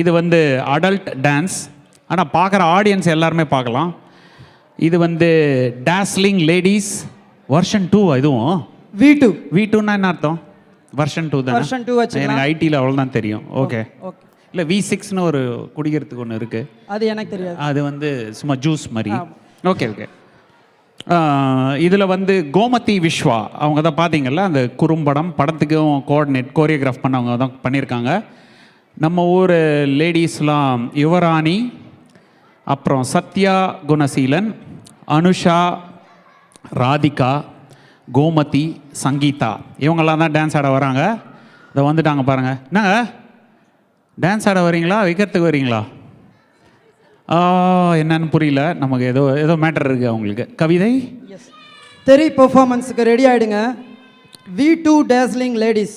இது வந்து adult dance ஆனால் பார்க்குற ஆடியன்ஸ் எல்லாருமே பார்க்கலாம். இது வந்து டாஸ்லிங் லேடிஸ் வருஷன் டூ இதுவும்? வி டூ வி டூன்னா என்ன அர்த்தம்? வருஷன் டூ தான்? Version two வச்சுக்கலாம். எனக்கு ஐடியில் அவ்வளோதான் தெரியும். ஓகே ஓகே இல்லை வி சிக்ஸ்னு ஒரு குடிக்கிறதுக்கு ஒன்று இருக்குது அது எனக்கு தெரியாது. அது வந்து சும்மா ஜூஸ் மாதிரி. ஓகே ஓகே இதில் வந்து கோமதி விஸ்வா. அவங்க தான் பார்த்தீங்கல்ல அந்த குறும்படம். படத்துக்கும் கோஆர்டினேட் கோரியோகிராஃப் பண்ணவங்க தான் பண்ணியிருக்காங்க. நம்ம ஊர் லேடிஸ்லாம் யுவராணி அப்புறம் சத்யா குணசீலன் அனுஷா ராதிகா கோமதி சங்கீதா. இவங்கெல்லாம் தான் டான்ஸ் ஆட வராங்க. இதை வந்துட்டாங்க பாருங்கள் என்னங்க? டான்ஸ் ஆட வரீங்களா விற்கிறதுக்கு வரீங்களா என்னன்னு புரியல. நமக்கு ஏதோ ஏதோ மேட்டர் இருக்குது அவங்களுக்கு. கவிதை? தெரி பெர்ஃபார்மன்ஸுக்கு ரெடி ஆகிடுங்க வி டூ டேஸ்லிங் லேடிஸ்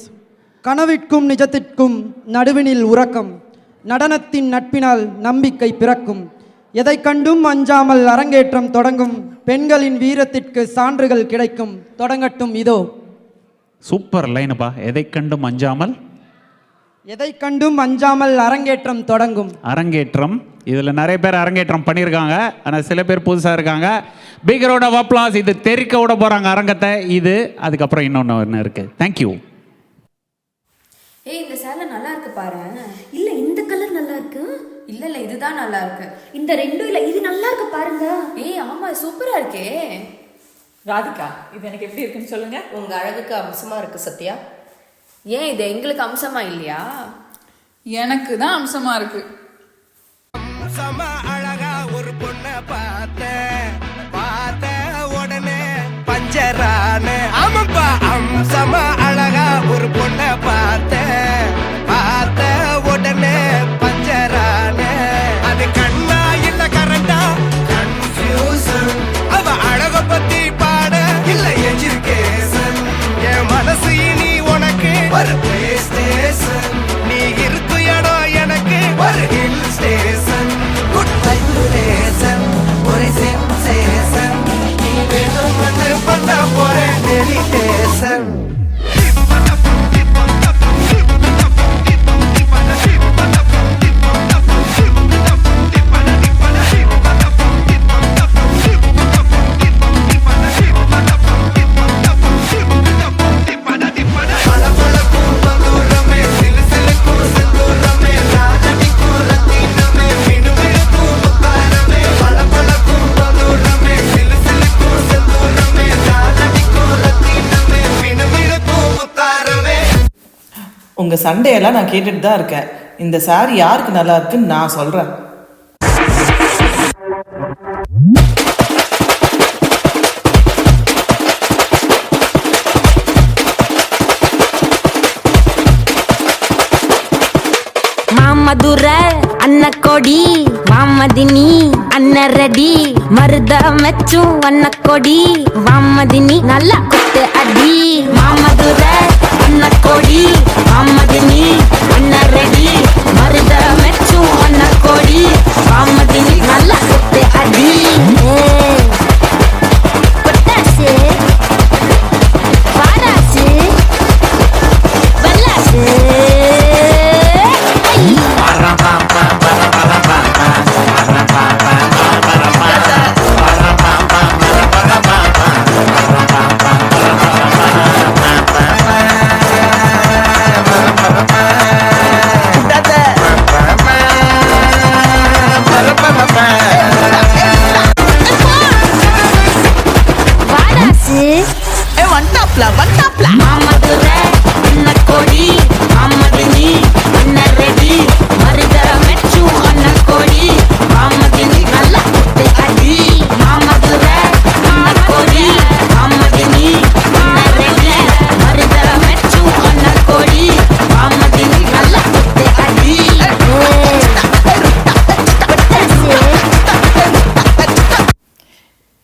கனவிற்கும் நிஜத்திற்கும் நடுவினில் உறக்கம். நடனத்தின் நட்பினால் நம்பிக்கை பிறக்கும். எதை கண்டும் அஞ்சாமல் அரங்கேற்றம் தொடங்கும். பெண்களின் வீரத்திற்கு சான்றுகள் கிடைக்கும். தொடங்கட்டும் இதோ. சூப்பர் லைனுப்பா எதை கண்டும் அஞ்சாமல்? எதை கண்டும் அஞ்சாமல் அரங்கேற்றம் தொடங்கும். அரங்கேற்றம். இதில் நிறைய பேர் அரங்கேற்றம் பண்ணியிருக்காங்க. ஆனால் சில பேர் புதுசாக இருக்காங்க. பிகரோட வப்ளாஸ் இது தெறிக்க விட போகிறாங்க அரங்கத்தை. இது அதுக்கப்புறம் இன்னொன்று ஒன்று இருக்குது தேங்க்யூ ஏய் இந்த சேலை நல்லா இருக்கு பாரு. இல்ல இந்த கலர் நல்லா இருக்கு. இல்ல இல்ல இதுதான் நல்லா இருக்கு. இந்த ரெண்டும் இல்ல இது நல்லா இருக்கு பாருங்க. ஏய் ஆமா சூப்பரா இருக்கே. ராதிகா இது எனக்கு எப்படி இருக்குன்னு சொல்லுங்க. உங்க அழகுக்கு அம்சமா இருக்கு சத்யா. ஏன் இது எங்களுக்கு அம்சமா இல்லையா? எனக்கு தான் அம்சமா இருக்கு. சம அழகா ஒரு பொண்ண பார்த்தேன் பார்த்த உடனே பஞ்சரான. ஆமாப்பா அம்சமா ஒரு பொண்ணை பார்த்தேன். உங்கள் சண்டையெல்லாம் நான் கேட்டுட்டு தான் இருக்கேன். இந்த சாரி யாருக்கு நல்லா இருக்குன்னு நான் சொல்கிறேன் மாமதுர அன்னக்கோடி மாமதினி. நரடி மருத மெச்சும் கொடி வாமதினி நல்லா குத்து அடி. மாமதுர வண்ண அன்னக்கொடி வாமதினி ரெடி மருத மெச்சும் வண்ண கொடி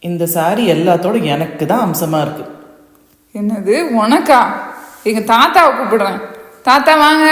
இந்த சாரி எல்லாத்தோட எனக்கு தான் அம்சமாக இருக்கு. என்னது? உனக்கா? எங்கள் தாத்தாவை கூப்பிடுறேன். தாத்தா வாங்க.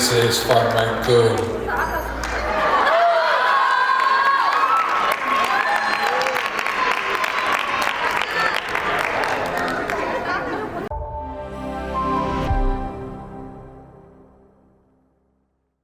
This is for my good.